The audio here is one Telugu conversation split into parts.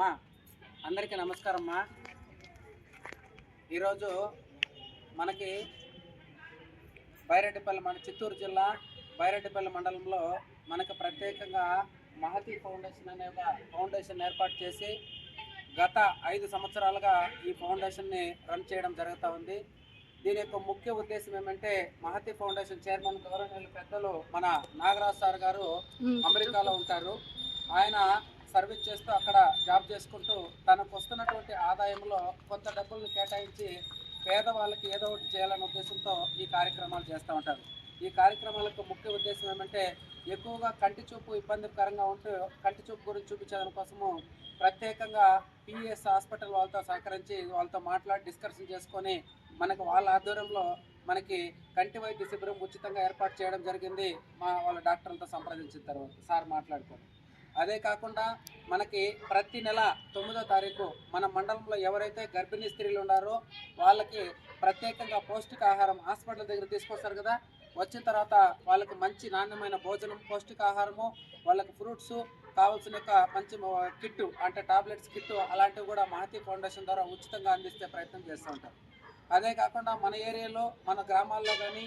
అమ్మా. అందరికీ నమస్కారం అమ్మా ఈరోజు మనకి బైరెడ్డిపల్లి మన చిత్తూరు జిల్లా బైరెడ్డిపల్లి మండలంలో మనకు ప్రత్యేకంగా మహతి ఫౌండేషన్ అనే ఒక ఫౌండేషన్ ఏర్పాటు చేసి గత ఐదు సంవత్సరాలుగా ఈ ఫౌండేషన్ని రన్ చేయడం జరుగుతూ ఉంది. దీని యొక్క ముఖ్య ఉద్దేశం ఏమంటే మహతి ఫౌండేషన్ చైర్మన్ గౌరవనీయులు పెద్దలు మన నాగరాజ్ సార్ గారు అమెరికాలో ఉంటారు. ఆయన సర్వీస్ చేస్తూ అక్కడ జాబ్ చేసుకుంటూ తనకు వస్తున్నటువంటి ఆదాయంలో కొంత డబ్బులను కేటాయించి పేదవాళ్ళకి ఏదో ఒకటి చేయాలనే ఉద్దేశంతో ఈ కార్యక్రమాలు చేస్తూ ఉంటారు. ఈ కార్యక్రమాలకు ముఖ్య ఉద్దేశం ఏమంటే ఎక్కువగా కంటి చూపు ఇబ్బందికరంగా ఉంటూ కంటి చూపు గురించి చూపించడం కోసము ప్రత్యేకంగా పిఎస్ హాస్పిటల్ వాళ్ళతో సహకరించి వాళ్ళతో మాట్లాడి డిస్కషన్ చేసుకొని మనకు వాళ్ళ ఆధ్వర్యంలో మనకి కంటి వైద్య శిబిరం ఉచితంగా ఏర్పాటు చేయడం జరిగింది. మా వాళ్ళ డాక్టర్లతో సంప్రదించిన తర్వాత సార్ మాట్లాడుకోండి. అదే కాకుండా మనకి ప్రతి నెల తొమ్మిదో తారీఖు మన మండలంలో ఎవరైతే గర్భిణీ స్త్రీలు ఉన్నారో వాళ్ళకి ప్రత్యేకంగా పౌష్టికాహారం హాస్పిటల్ దగ్గర తీసుకొస్తారు కదా. వచ్చిన తర్వాత వాళ్ళకి మంచి నాణ్యమైన భోజనం పౌష్టికాహారము వాళ్ళకి ఫ్రూట్స్ కావాల్సిన యొక్క మంచి కిట్టు అంటే టాబ్లెట్స్ కిట్టు అలాంటివి కూడా మహతి ఫౌండేషన్ ద్వారా ఉచితంగా అందిస్తే ప్రయత్నం చేస్తూ ఉంటారు. అదే కాకుండా మన ఏరియాలో మన గ్రామాల్లో కానీ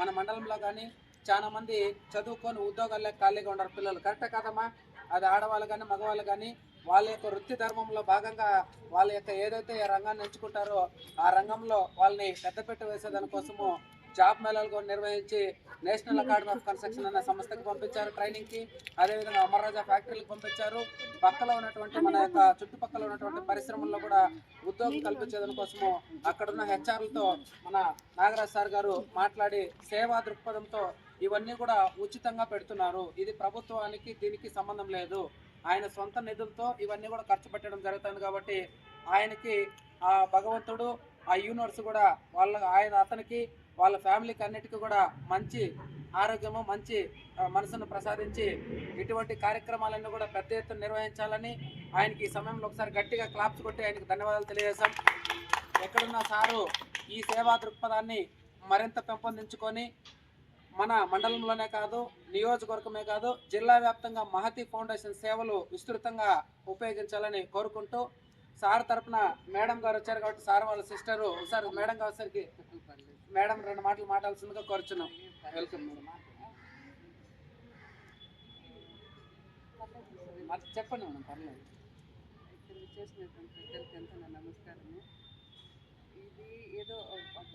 మన మండలంలో కానీ చాలామంది చదువుకొని ఉద్యోగాల్లో ఖాళీగా ఉన్నారు పిల్లలు. కరెక్టే కదమ్మా? అది ఆడవాళ్ళు కానీ మగవాళ్ళు కానీ వాళ్ళ యొక్క వృత్తి ధర్మంలో భాగంగా వాళ్ళ యొక్క ఏదైతే రంగాన్ని ఎంచుకుంటారో ఆ రంగంలో వాళ్ళని పెద్దపెట్ట వేసేదానికోసము జాబ్ మేళాలు కూడా నిర్వహించి నేషనల్ అకాడమీ ఆఫ్ కన్స్ట్రక్షన్ అనే సంస్థకి పంపించారు ట్రైనింగ్కి అదేవిధంగా అమర్రాజా ఫ్యాక్టరీలకు పంపించారు. పక్కలో ఉన్నటువంటి మన యొక్క చుట్టుపక్కల ఉన్నటువంటి పరిశ్రమల్లో కూడా ఉద్యోగం కల్పించేదాని కోసము అక్కడున్న హెచ్ఆర్లతో మన నాగరాజ్ సార్ గారు మాట్లాడి సేవా దృక్పథంతో ఇవన్నీ కూడా ఉచితంగా పెడుతున్నారు. ఇది ప్రభుత్వానికి దీనికి సంబంధం లేదు. ఆయన సొంత నిధులతో ఇవన్నీ కూడా ఖర్చు పెట్టడం జరుగుతుంది కాబట్టి ఆయనకి ఆ భగవంతుడు ఆ యూనివర్స్ కూడా వాళ్ళ ఆయన అతనికి వాళ్ళ ఫ్యామిలీకి అన్నిటికీ కూడా మంచి ఆరోగ్యము మంచి మనసును ప్రసాదించి ఇటువంటి కార్యక్రమాలన్నీ కూడా పెద్ద ఎత్తున నిర్వహించాలని ఆయనకి ఈ సమయంలో ఒకసారి గట్టిగా క్లాప్స్ కొట్టి ఆయనకు ధన్యవాదాలు తెలియజేశాం. ఎక్కడున్న సారు ఈ సేవా దృక్పథాన్ని మరింత పెంపొందించుకొని మన మండలంలోనే కాదు నియోజకవర్గమే కాదు జిల్లా వ్యాప్తంగా మహతి ఫౌండేషన్ సేవలు విస్తృతంగా ఉపయోగించాలని కోరుకుంటూ సార్ తరపున మేడం గారు వచ్చారు కాబట్టి సార్ వాళ్ళ సిస్టరు ఒకసారి మేడం గారు మేడం రెండు మాటలు మాట్లాడాల్సిందిగా కోరుచున్నాం. వెల్కమ్ చెప్పండి మేడం పర్లేదు. ఇక్కడ చేసినటువంటి పెద్దలకి ఎంత? నమస్కారము.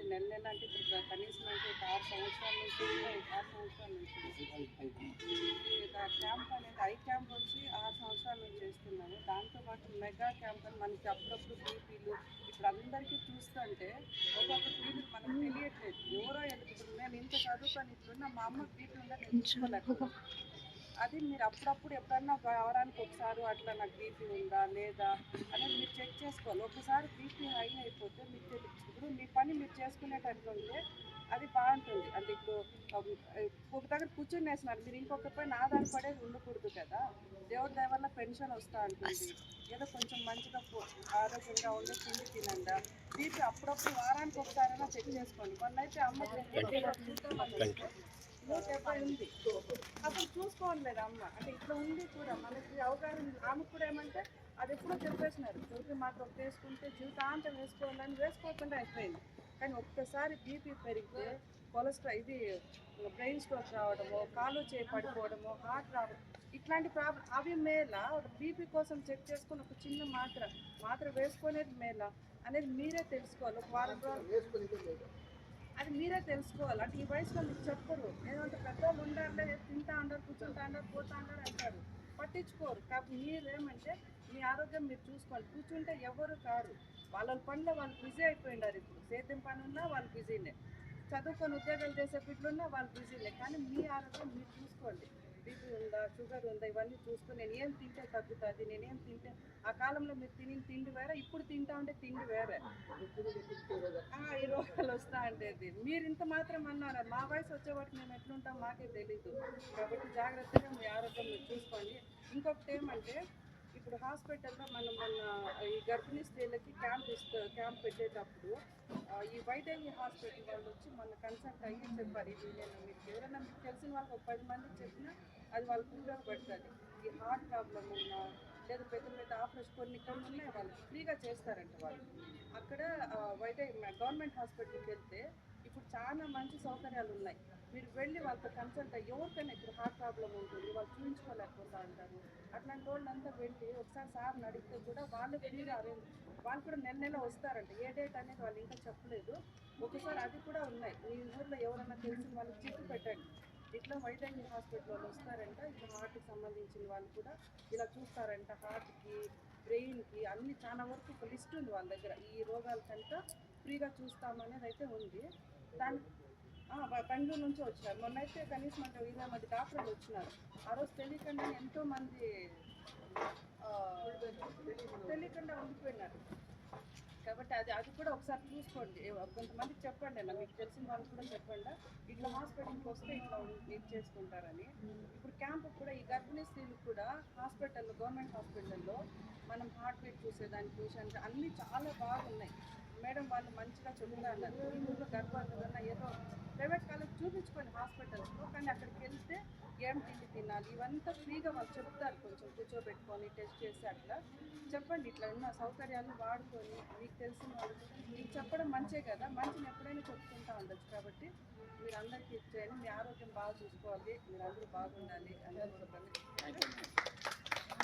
అంటే నెల నెల అంటే ఇప్పుడు కనీసం అంటే ఒక ఆరు సంవత్సరాల నుంచి ఆరు సంవత్సరాల నుంచి క్యాంప్ అనేది ఐ క్యాంప్ వచ్చి ఆరు సంవత్సరాల నుంచి చేస్తున్నాము దాంతోపాటు మెగా క్యాంప్ అని మనకి అప్పుడప్పుడు బీపీలు ఇప్పుడు అందరికీ చూస్తుంటే ఒక్కొక్క బీపీ మనకు తెలియట్లేదు. ఎవరో ఎందుకు నేను ఇంత చదువుకొని ఇప్పుడున్న మా అమ్మ బీపీ ఉందని నేను అది మీరు అప్పుడప్పుడు ఎప్పుడన్నా ఒక వారానికి ఒకసారి అట్లా నాకు బీపీ ఉందా లేదా అనేది మీరు చెక్ చేసుకోవాలి. ఒకసారి బీపీ హై అయిపోతే మీకు తెలి- ఇప్పుడు మీ పని మీరు చేసుకునేటట్లు ఉంటే అది బాగుంటుంది. అంటే ఇప్పుడు ఒక దగ్గర కూర్చొని వేసినారు మీరు ఇంకొక పైన ఆధారపడేది ఉండకూడదు కదా. దేవుడి దయ వల్ల పెన్షన్ వస్తూ ఉంటుంది ఏదో కొంచెం మంచిగా ఆరోగ్యంగా ఉండే తిండి తినండి. బీపీ అప్పుడప్పుడు వారానికి ఒకసారైనా చెక్ చేసుకోండి. మొన్న అయితే అమ్మ చూద్దామని నూట డెబ్బై ఉంది అసలు చూసుకోవట్లేదు అమ్మ. అంటే ఇట్లా ఉంది కూడా మనకి అవగాహన ఆమె ఆమెకు కూడా ఏమంటే అది ఎప్పుడో చెప్పేసినారు. తులసి మాత్రం వేసుకుంటే జీవితాంతం వేసుకోవాలని వేసుకోకుండా అయిపోయింది. కానీ ఒక్కసారి బీపీ పెరిగితే కొలెస్ట్రాల్ ఇది బ్రెయిన్ స్ట్రోక్ రావడము కాలు చేయి పడిపోవడము హార్ట్ రావడం ఇట్లాంటి ప్రాబ్లం అవి మేల? బీపీ కోసం చెక్ చేసుకుని ఒక చిన్న మాత్ర మాత్ర వేసుకునేది మేళ అనేది మీరే తెలుసుకోవాలి. ఒక వారం రోజులు అది మీరే తెలుసుకోవాలి. అంటే ఈ వయసులో మీకు చెప్పరు. ఏదంటే పెద్దవాళ్ళు ఉండాలి తింటా ఉండరు కూర్చుంటా ఉండరు పోతా ఉండరు అంటారు. పట్టించుకోరు. కాబట్టి మీరేమంటే మీ ఆరోగ్యం మీరు చూసుకోవాలి. కూర్చుంటే ఎవరు కాదు వాళ్ళ పనిలో వాళ్ళు బిజీ అయిపోయినారు ఇప్పుడు. సేద్యం పని ఉన్నా వాళ్ళు బిజీనే. చదువుకొని ఉద్యోగాలు చేసే బిడ్డలున్నా వాళ్ళు బిజీనే కానీ మీ ఆరోగ్యం మీరు చూసుకోండి. బీపీ షుగర్ ఉందా ఇవన్నీ చూసుకుని నేను ఏం తింటే తగ్గుతుంది నేనేం తింటే ఆ కాలంలో మీరు తిని తిండి వేరే ఇప్పుడు తింటా ఉంటే తిండి వేరే. ఆ, ఈ రోగాలు వస్తా అంటే మీరు ఇంత మాత్రం అన్నారు మా వయసు వచ్చేవాటికి మేము ఎట్లుంటాం మాకే తెలీదు. కాబట్టి జాగ్రత్తగా మీ ఆరోగ్యం చూసుకోండి. ఇంకొకటి ఏమంటే ఇప్పుడు హాస్పిటల్లో మనం మన ఈ గర్భిణీ స్త్రీలకి క్యాంప్ ఇస్తూ క్యాంప్ పెట్టేటప్పుడు ఈ వైదేహి హాస్పిటల్ వాళ్ళు వచ్చి మన కన్సల్ట్ అయ్యి చెప్పారు. ఇది నేను మీకు ఎవరైనా మీకు తెలిసిన వాళ్ళకి ఒక పది మందికి చెప్పినా అది వాళ్ళకి ఉపయోగపడుతుంది ఈ హార్ట్ ప్రాబ్లం ఉన్నా లేదా పెద్ద పెద్ద ఆపరేషన్ కొన్ని కొన్ని ఉన్నాయి వాళ్ళు ఫ్రీగా చేస్తారంట వాళ్ళు. అక్కడ ఆ, గవర్నమెంట్ హాస్పిటల్కి వెళ్తే ఇప్పుడు చాలా మంచి సౌకర్యాలు ఉన్నాయి మీరు వెళ్ళి వాళ్ళతో కన్సల్ట్ అయ్యి ఎవరికైనా ఇప్పుడు హార్ట్ ప్రాబ్లం ఉంటుంది వాళ్ళు చూపించుకోలేకపోతా అంటారు అట్లాంటి వాళ్ళంతా వెళ్ళి ఒకసారి సార్ని అడిగితే కూడా వాళ్ళు ఫ్రీగా అరేంజ్ వాళ్ళు కూడా నెల నెల వస్తారంట. ఏ డేట్ అనేది వాళ్ళు ఇంకా చెప్పలేదు. ఒకసారి అది కూడా ఉన్నాయి. మీ ఊర్లో ఎవరైనా తెలిసిన వాళ్ళకి చిక్కు పెట్టండి. ఇట్లా వైద్య హాస్పిటల్ వాళ్ళు వస్తారంట. ఇట్లా హార్ట్కి సంబంధించిన వాళ్ళు కూడా ఇలా చూస్తారంట. హార్ట్కి బ్రెయిన్కి అన్ని చాలా వరకు ఒక లిస్ట్ ఉంది వాళ్ళ దగ్గర. ఈ రోగాలకంతా ఫ్రీగా చూస్తామనేది అయితే ఉంది. దాని బెంగళూరు నుంచి వచ్చినారు. మొన్న అయితే కనీసం అంటే ఇరవై మంది డాక్టర్లు వచ్చినారు. ఆ రోజు తెలియకుండా ఎంతో మంది తెలియకుండా ఉండిపోయినారు. కాబట్టి అది అది కూడా ఒకసారి చూసుకోండి. కొంతమంది చెప్పండి అన్న మీకు తెలిసిన వాళ్ళు కూడా చెప్పండి. ఇట్లా హాస్పిటల్కి వస్తే ఇట్లా ఇది చేసుకుంటారని. ఇప్పుడు క్యాంప్ కూడా ఈ గర్భిణీ స్త్రీలు కూడా హాస్పిటల్లో గవర్నమెంట్ హాస్పిటల్లో మనం హార్ట్ బీట్ చూసేదానికి ట్యూషన్ అన్నీ చాలా బాగున్నాయి. మేడం వాళ్ళు మంచిగా చెబుతా అన్నారు ఈ ఊళ్ళో గర్భవతులన్నా ఏదో ప్రైవేట్ కాలేజ్ చూపించుకోండి హాస్పిటల్స్లో కానీ అక్కడికి వెళ్తే ఏం తిండి తినాలి? ఇవంతా ఫ్రీగా వాళ్ళు చెప్తారు కొంచెం కూర్చోబెట్టుకొని టెస్ట్ చేసి అట్లా. చెప్పండి ఇట్లా ఉన్న సౌకర్యాలు వాడుకొని మీకు తెలిసిన వాళ్ళు మీకు చెప్పడం మంచే కదా? మంచిని ఎప్పుడైనా చెప్పుకుంటా ఉండొచ్చు కాబట్టి మీరు అందరికీ ఇచ్చేయండి. మీ ఆరోగ్యం బాగా చూసుకోవాలి. మీరు అందరూ బాగుండాలి. అందరూ కూడా